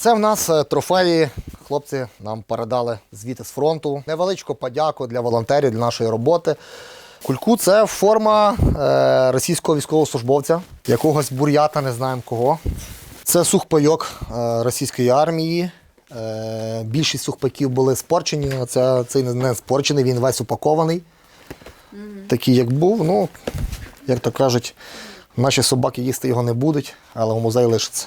Це в нас е, трофеї. Хлопці нам передали звідти з фронту. Невеличку подяку для волонтерів, для нашої роботи. Кульку це форма е, російського військовослужбовця, якогось бурята, не знаємо кого. Це сухпайок е, російської армії. Більшість сухпайків були спорчені. Оце, цей не, спорчений, він весь упакований. Такий, як був. Ну, як то кажуть, наші собаки їсти його не будуть, але в музеї лишиться.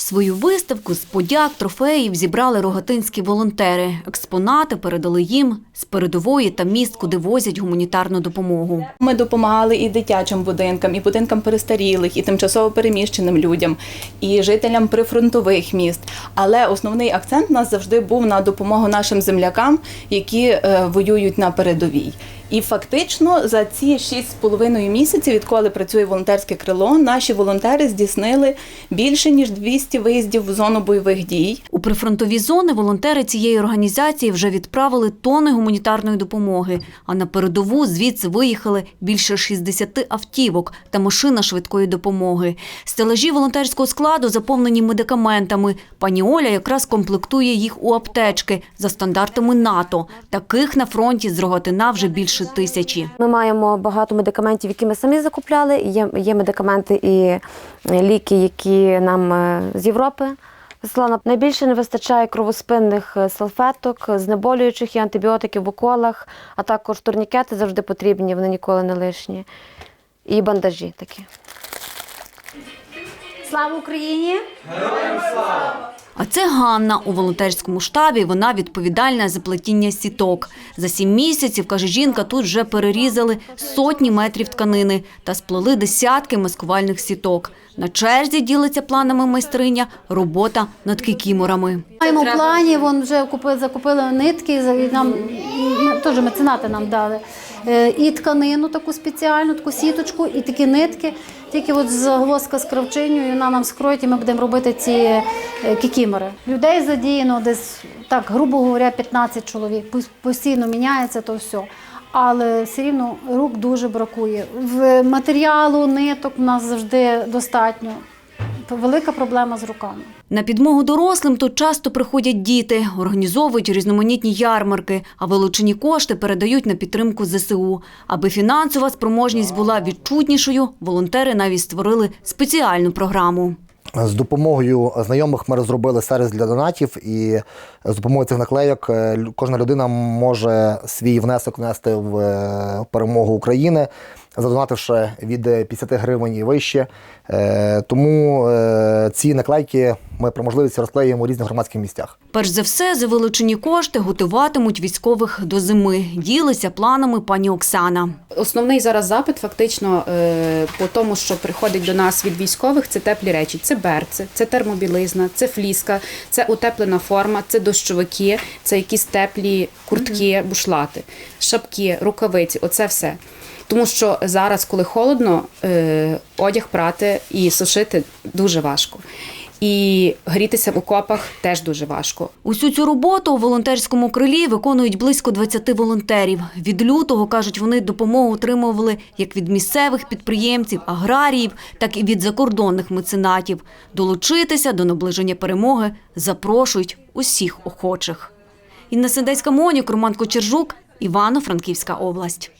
Свою виставку з подяк, трофеїв зібрали рогатинські волонтери. Експонати передали їм з передової та міст, куди возять гуманітарну допомогу. Ми допомагали і дитячим будинкам, і будинкам перестарілих, і тимчасово переміщеним людям, і жителям прифронтових міст. Але основний акцент у нас завжди був на допомогу нашим землякам, які е, воюють на передовій. І фактично за ці 6,5 місяців, відколи працює волонтерське крило, наші волонтери здійснили більше ніж 200 виїздів в зону бойових дій. У прифронтові зони волонтери цієї організації вже відправили тони гуманітарної допомоги. А на передову звідси виїхали більше 60 автівок та машина швидкої допомоги. Стелажі волонтерського складу заповнені медикаментами. Пані Оля якраз комплектує їх у аптечки за стандартами НАТО. Таких на фронті з Рогатина вже більше тисячі. Ми маємо багато медикаментів, які ми самі закупляли. Є, є медикаменти і ліки, які нам е, з Європи вислали. Найбільше не вистачає кровоспинних е, салфеток, знеболюючих і антибіотиків в уколах, а також турнікети завжди потрібні, вони ніколи не лишні. І бандажі такі. Слава Україні! А це Ганна у волонтерському штабі. Вона відповідальна за плетіння сіток. За сім місяців, каже жінка, тут вже перерізали сотні метрів тканини та сплели десятки маскувальних сіток. На черзі ділиться планами майстриня робота над кікіморами. Маємо плані, вон вже купили, закупили нитки, нам теж меценати нам дали. Е, І тканину таку спеціальну, таку сіточку, і такі нитки. Тільки от загвоздка з кравчиню, вона нам скроїть, і ми будемо робити ці е, кікімори. Людей задіяно десь, так, грубо говоря, 15 чоловік. Постійно міняється то все. Але все рівно рук дуже бракує. В матеріалу, ниток у нас завжди достатньо. Велика проблема з руками. На підмогу дорослим тут часто приходять діти, організовують різноманітні ярмарки, а вилучені кошти передають на підтримку ЗСУ. Аби фінансова спроможність була відчутнішою, волонтери навіть створили спеціальну програму. З допомогою знайомих ми розробили сервіс для донатів, і з допомогою цих наклейок е, кожна людина може свій внесок внести в е, перемогу України, задонативши від 50 гривень і вище. Е, Тому е, ці наклейки ми при можливості розклеюємо у різних громадських місцях. Перш за все, за вилучені кошти готуватимуть військових до зими. Ділиться планами пані Оксана. Основний зараз запит фактично е, по тому, що приходить до нас від військових, це теплі речі. Це берці, це термобілизна, це фліска, це утеплена форма, це дощовики, це якісь теплі куртки, бушлати, шапки, рукавиці. Оце все. Тому що зараз, коли холодно, е, одяг прати і сушити дуже важко. І грітися в окопах теж дуже важко. Усю цю роботу у волонтерському крилі виконують близько 20 волонтерів. Від лютого, кажуть, вони допомогу отримували як від місцевих підприємців, аграріїв, так і від закордонних меценатів. Долучитися до наближення перемоги запрошують усіх охочих. Інна Сендецька Монюк, Роман Кочержук, Івано-Франківська область.